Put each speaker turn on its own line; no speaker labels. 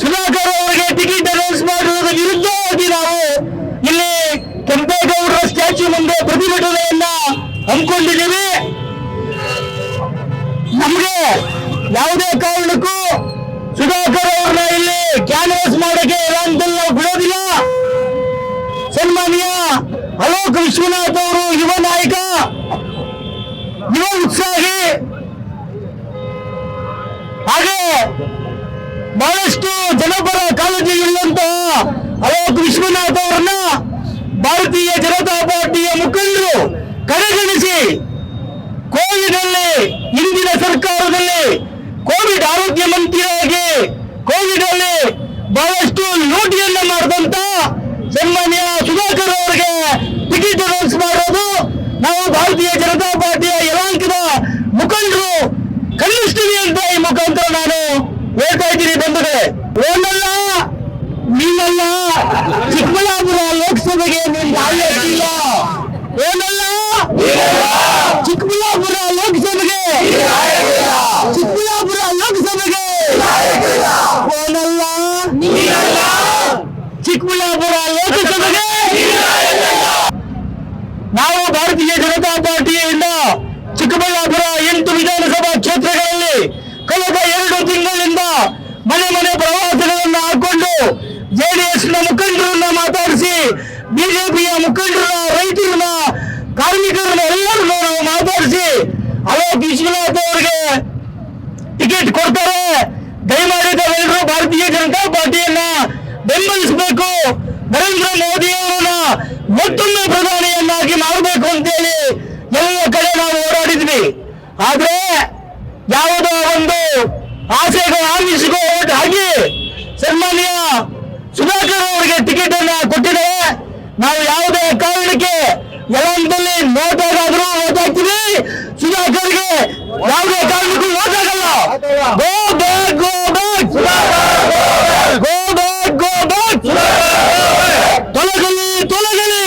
ಸುಧಾಕರ್ ಅವರಿಗೆ ticket announce ಮಾಡುವುದರ ವಿರುದ್ಧವಾಗಿ ನಾವು ಇಲ್ಲಿ ಕೆಂಪೇಗೌಡರ ಸ್ಟ್ಯಾಚು ಮುಂದೆ ಪ್ರತಿಭಟನೆಯನ್ನ ಹಮ್ಮಿಕೊಂಡಿದ್ದೀವಿ. ನಮಗೆ ಯಾವುದೇ ಕಾರಣಕ್ಕೂ ಸುಧಾಕರ್ ಅವ್ರನ್ನ ಇಲ್ಲಿ ಕ್ಯಾನ್ವಾಸ್ ಮಾಡಕ್ಕೆ ಇರಾನ್ದಲ್ಲಿ ಬಿಡೋದಿಲ್ಲ. ಸನ್ಮಾನ್ಯ ಅಲೋಕ್ ವಿಶ್ವನಾಥ್ ಅವರು ಯುವ ನಾಯಕ, ಯುವ ಉತ್ಸಾಹಿ. ಹಾಗೆ ಬಹಳಷ್ಟು ಜನಪರ ಕಾಳಜಿ ಇಲ್ಲಂತಹ ಅಲೋಕ್ ವಿಶ್ವನಾಥ್ ಅವರನ್ನ ಭಾರತೀಯ ಜನತಾ ಪಾರ್ಟಿಯ ಮುಖಂಡರು ಕಡೆಗಣಿಸಿ ಕೋವಿಡ್ ಅಲ್ಲಿ ಇಂದಿನ ಸರ್ಕಾರದಲ್ಲಿ ಕೋವಿಡ್ ಆರೋಗ್ಯ ಮಂತ್ರಿಯಾಗಿ ಕೋವಿಡ್ ಅಲ್ಲಿ ಬಹಳಷ್ಟು ಲೂಟಿಯನ್ನ ಮಾಡಿದಂತ ಸನ್ಮಾನ್ಯ ಸುಧಾಕರ್ ಅವರಿಗೆ ಟಿಕೆಟ್ ಅನೌನ್ಸ್ ಮಾಡೋದು ನಾವು ಭಾರತೀಯ ಜನತಾ ಪಾರ್ಟಿಯ ಯಲಾಂಕದ ಮುಖಂಡರು ಖಂಡಿಸ್ತೀವಿ ಅಂತ ಈ ಮುಖಾಂತರ ನಾನು ಹೇಳ್ತಾ ಇದ್ದೀನಿ, ಬಂಧುಗಳೇ. ಒಂದಲ್ಲ ನೀನಲ್ಲ. ಚಿಕ್ಕಬಳ್ಳಾಪುರ ಲೋಕಸಭೆಗೆ ಹಾಕಿಲ್ಲ. ಏನಲ್ಲ ಚಿಕ್ಕಬಳ್ಳಾಪುರ ಲೋಕಸಭೆಗೆ. ಚಿಕ್ಕಬಳ್ಳಾಪುರ ಲೋಕಸಭೆಗೆ. ಏನಲ್ಲ ಚಿಕ್ಕಬಳ್ಳಾಪುರ ಲೋಕಸಭೆಗೆ. ನಾವು ಭಾರತೀಯ ಜನತಾ ಪಾರ್ಟಿಯಿಂದ ಚಿಕ್ಕಬಳ್ಳಾಪುರ ಮನೆ ಮನೆ ಪ್ರವಾಸಗಳನ್ನು ಹಾಕೊಂಡು ಜೆಡಿಎಸ್ನ ಮುಖಂಡರನ್ನ ಮಾತಾಡಿಸಿ ಬಿಜೆಪಿಯ ಮುಖಂಡರನ್ನ ರೈತರನ್ನ ಕಾರ್ಮಿಕರನ್ನ ಎಲ್ಲರನ್ನ ನಾವು ಮಾತಾಡಿಸಿ ಅಲೋಕ್ ವಿಶ್ವನಾಥ್ ಅವರಿಗೆ ಟಿಕೆಟ್ ಕೊಡ್ತಾರೆ. ದಯಮಾಡಿ ತಾವೆಲ್ಲರೂ ಭಾರತೀಯ ಜನತಾ ಪಾರ್ಟಿಯನ್ನ ಬೆಂಬಲಿಸಬೇಕು. ನರೇಂದ್ರ ಮೋದಿ ಅವರನ್ನ ಮತ್ತೊಮ್ಮೆ ಪ್ರಧಾನಿಯನ್ನಾಗಿ ಮಾಡಬೇಕು ಅಂತೇಳಿ ಎಲ್ಲ ಕಡೆ ನಾವು ಹೋರಾಡಿದ್ವಿ. ಆದ್ರೆ ಯಾವುದೋ ಒಂದು ಆಸೆಗಳು ಆರಂಭಿಸಿಕೋ ಓಟ್ ಹಾಕಿ ಸನ್ಮಾನ್ಯ ಸುಧಾಕರ್ ಅವರಿಗೆ ಟಿಕೆಟ್ ಅನ್ನ ಕೊಟ್ಟಿದ್ದೇವೆ ನಾವು ಯಾವುದೇ ಕಾರಣಕ್ಕೆ ಯಲಂದಲ್ಲಿ ನೋಟ್ ಆಗಾದ್ರೂ ಓಟ್ ಹಾಕ್ತೀವಿ ಸುಧಾಕರ್ಗೆ ಯಾವುದೇ ಕಾರಣಕ್ಕೂ ಓಟ್ ಆಗಲ್ಲ go back go back go back go back ತೊಲಗಲಿ ತೊಲಗಲಿ.